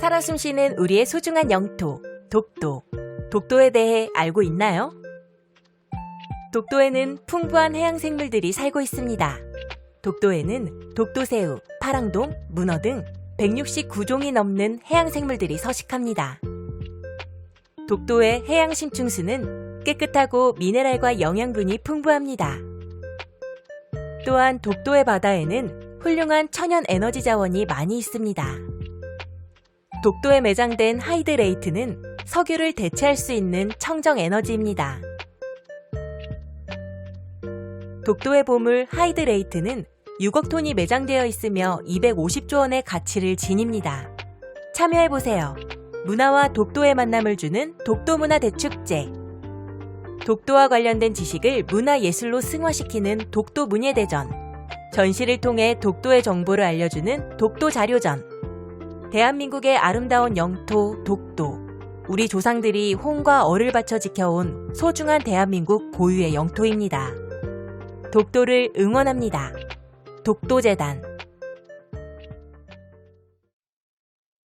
살아 숨쉬는 우리의 소중한 영토, 독도. 독도에 대해 알고 있나요? 독도에는 풍부한 해양 생물들이 살고 있습니다. 독도에는 독도새우, 파랑동, 문어 등 169종이 넘는 해양 생물들이 서식합니다. 독도의 해양 심층수는 깨끗하고 미네랄과 영양분이 풍부합니다. 또한 독도의 바다에는 훌륭한 천연 에너지 자원이 많이 있습니다. 독도에 매장된 하이드레이트는 석유를 대체할 수 있는 청정 에너지입니다. 독도의 보물 하이드레이트는 6억 톤이 매장되어 있으며 250조 원의 가치를 지닙니다. 참여해보세요. 문화와 독도의 만남을 주는 독도문화 대축제. 독도와 관련된 지식을 문화예술로 승화시키는 독도문예대전. 전시를 통해 독도의 정보를 알려주는 독도자료전. 대한민국의 아름다운 영토 독도. 우리 조상들이 홍과 얼을 바쳐 지켜온 소중한 대한민국 고유의 영토입니다. 독도를 응원합니다. 독도재단